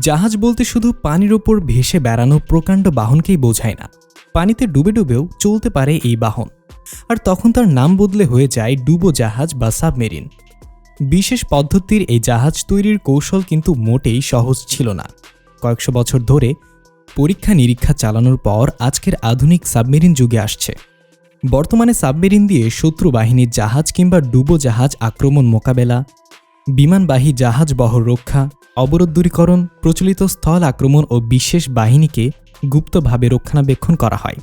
জাহাজ বলতে শুধু পানির ওপর ভেসে বেড়ানো প্রকাণ্ড বাহনকেই বোঝায় না। পানিতে ডুবে ডুবেও চলতে পারে এই বাহন। আর তখন তার নাম বদলে হয়ে যায় ডুবো জাহাজ বা সাবমেরিন। বিশেষ পদ্ধতির এই জাহাজ তৈরির কৌশল কিন্তু মোটেই সহজ ছিল না। কয়েকশো বছর ধরে পরীক্ষা নিরীক্ষা চালানোর পর আজকের আধুনিক সাবমেরিন যুগে আসছে। বর্তমানে সাবমেরিন দিয়ে শত্রু বাহিনীর জাহাজ কিংবা ডুবো জাহাজ আক্রমণ মোকাবেলা, বিমানবাহী জাহাজ বহর রক্ষা অবরোধ দূরীকরণ প্রচলিত স্থল আক্রমণ ও বিশেষ বাহিনীকে গুপ্তভাবে রক্ষণাবেক্ষণ করা হয়।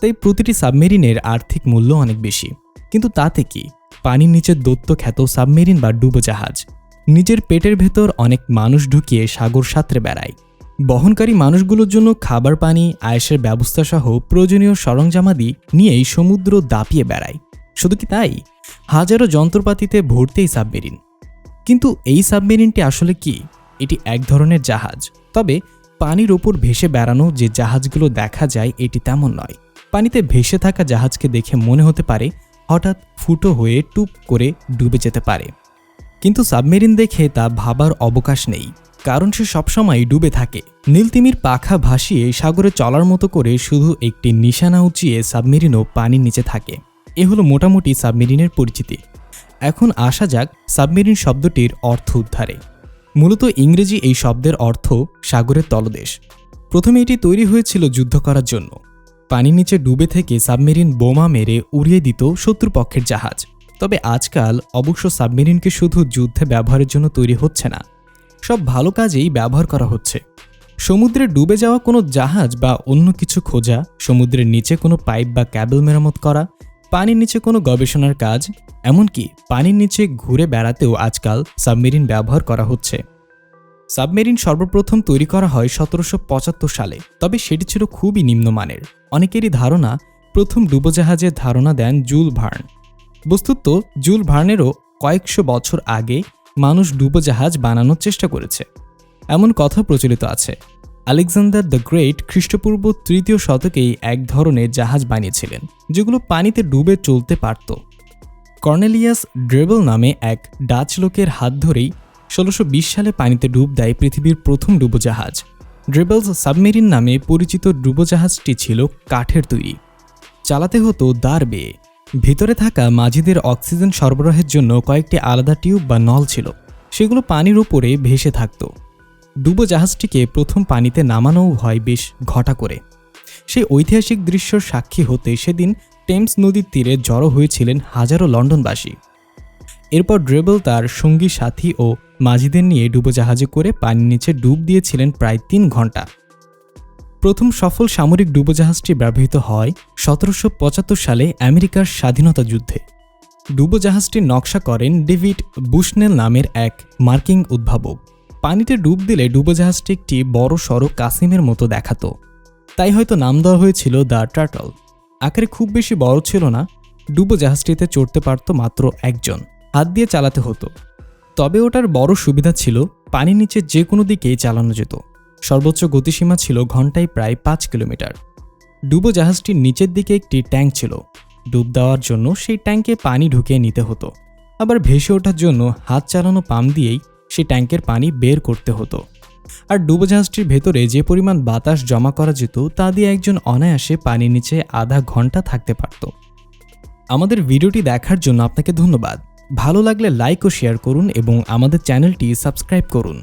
তাই প্রতিটি সাবমেরিনের আর্থিক মূল্য অনেক বেশি। কিন্তু তাতে কি? পানির নিচে দত্ত খ্যাত সাবমেরিন বা ডুবোজাহাজ। নিজের পেটের ভেতর অনেক মানুষ ঢুকিয়ে সাগর সাঁতরে বেড়ায়। বহনকারী মানুষগুলোর জন্য খাবার পানি, আয়েসের ব্যবস্থা সহ প্রয়োজনীয় সরঞ্জামাদি নিয়েই সমুদ্র দাপিয়ে বেড়ায়। শুধু কি তাই? হাজারো যন্ত্রপাতিতে ভর্তি সাবমেরিন। কিন্তু এই সাবমেরিনটি আসলে কি? এটি এক ধরনের জাহাজ। তবে পানির ওপর ভেসে বেড়ানো যে জাহাজগুলো দেখা যায়, এটি তেমন নয়। পানিতে ভেসে থাকা জাহাজকে দেখে মনে হতে পারে, হঠাৎ ফুটো হয়ে টুপ করে ডুবে যেতে পারে। কিন্তু সাবমেরিন দেখে তা ভাবার অবকাশ নেই, কারণ সে সবসময় ডুবে থাকে। নীলতিমির পাখা ভাসিয়ে সাগরে চলার মতো করে শুধু একটি নিশানা উঁচিয়ে সাবমেরিনও পানির নিচে থাকে। এ হলো মোটামুটি সাবমেরিনের পরিচিতি। এখন আসা যাক সাবমেরিন শব্দটির অর্থ উদ্ধারে। মূলত ইংরেজি এই শব্দের অর্থ সাগরের তলদেশ। প্রথমে এটি তৈরি হয়েছিল যুদ্ধ করার জন্য। পানির নিচে ডুবে থেকে সাবমেরিন বোমা মেরে উড়িয়ে দিত শত্রুপক্ষের জাহাজ। তবে আজকাল অবশ্য সাবমেরিনকে শুধু যুদ্ধে ব্যবহারের জন্য তৈরি হচ্ছে না, সব ভালো কাজেই ব্যবহার করা হচ্ছে। সমুদ্রে ডুবে যাওয়া কোনো জাহাজ বা অন্য কিছু খোঁজা, সমুদ্রের নিচে কোনো পাইপ বা ক্যাবেল মেরামত করা পানির নিচে কোনো গবেষণার কাজ, এমনকি পানির নিচে ঘুরে বেড়াতেও আজকাল সাবমেরিন ব্যবহার করা হচ্ছে। সাবমেরিন সর্বপ্রথম তৈরি করা হয় সতেরোশো পঁচাত্তর সালে, তবে সেটি ছিল খুবই নিম্নমানের। অনেকেরই ধারণা, প্রথম ডুবোজাহাজের ধারণা দেন জুল ভার্ন। বস্তুত, জুল ভার্নেরও কয়েকশো বছর আগে মানুষ ডুবোজাহাজ বানানোর চেষ্টা করেছে। এমন কথা প্রচলিত আছে। আলেকজান্ডার দ্য গ্রেট খ্রিস্টপূর্ব তৃতীয় শতকেই এক ধরনের জাহাজ বানিয়েছিলেন, যেগুলো পানিতে ডুবে চলতে পারত। কর্নেলিয়াস ড্রেবল নামে এক ডাচ লোকের হাত ধরেই ষোলোশো সালে পানিতে ডুব দেয় পৃথিবীর প্রথম ডুবোজাহাজ। ড্রেবলস সাবমেরিন নামে পরিচিত ডুবোজাহাজটি ছিল কাঠের তৈরি। চালাতে হতো দাঁড় বেয়ে। ভিতরে থাকা মাঝিদের অক্সিজেন সরবরাহের জন্য কয়েকটি আলাদা টিউব বা নল ছিল। সেগুলো পানির উপরে ভেসে থাকত। ডুবোজাহাজটিকে প্রথম পানিতে নামানোও হয় বেশ ঘটা করে। সেই ঐতিহাসিক দৃশ্যর সাক্ষী হতে সেদিন টেমস নদীর তীরে জড়ো হয়েছিলেন হাজারো লন্ডনবাসী। এরপর ড্রেবল তার সঙ্গী সাথী ও মাঝিদের নিয়ে ডুবোজাহাজে করে পানির নিচে ডুব দিয়েছিলেন প্রায় তিন ঘণ্টা প্রথম সফল সামরিক ডুবোজাহাজটি ব্যবহৃত হয় সতেরোশো পঁচাত্তর সালে আমেরিকার স্বাধীনতা যুদ্ধে। ডুবোজাহাজটির নকশা করেন ডেভিড বুশনেল নামের এক মার্কিং উদ্ভাবক। পানিতে ডুব দিলে ডুবোজাহাজটি একটি বড় সড়ো কাসিমের মতো দেখাতো। তাই হয়তো নাম দেওয়া হয়েছিল দ্য টার্টল। আকারে খুব বেশি বড় ছিল না, ডুবোজাহাজটিতে চড়তে পারত মাত্র একজন। হাত দিয়ে চালাতে হতো। তবে ওটার বড় সুবিধা ছিল পানির নিচে যে কোনো দিকেই চালানো যেত। সর্বোচ্চ গতিসীমা ছিল ঘন্টায় প্রায় পাঁচ কিলোমিটার। ডুবোজাহাজটির নিচের দিকে একটি ট্যাঙ্ক ছিল। ডুব দেওয়ার জন্য সেই ট্যাঙ্কে পানি ঢুকিয়ে নিতে হতো। আবার ভেসে ওঠার জন্য হাত চালানো পাম্প দিয়েই সেই ট্যাঙ্কের পানি বের করতে হতো। আর ডুবোজাহাজটির ভেতরে যে পরিমাণ বাতাস জমা করা যেত, তা দিয়ে একজন অনায়াসে পানির নিচে আধা ঘণ্টা থাকতে পারত। আমাদের ভিডিওটি দেখার জন্য আপনাকে ধন্যবাদ। ভালো লাগলে লাইক ও শেয়ার করুন এবং আমাদের চ্যানেলটি সাবস্ক্রাইব করুন।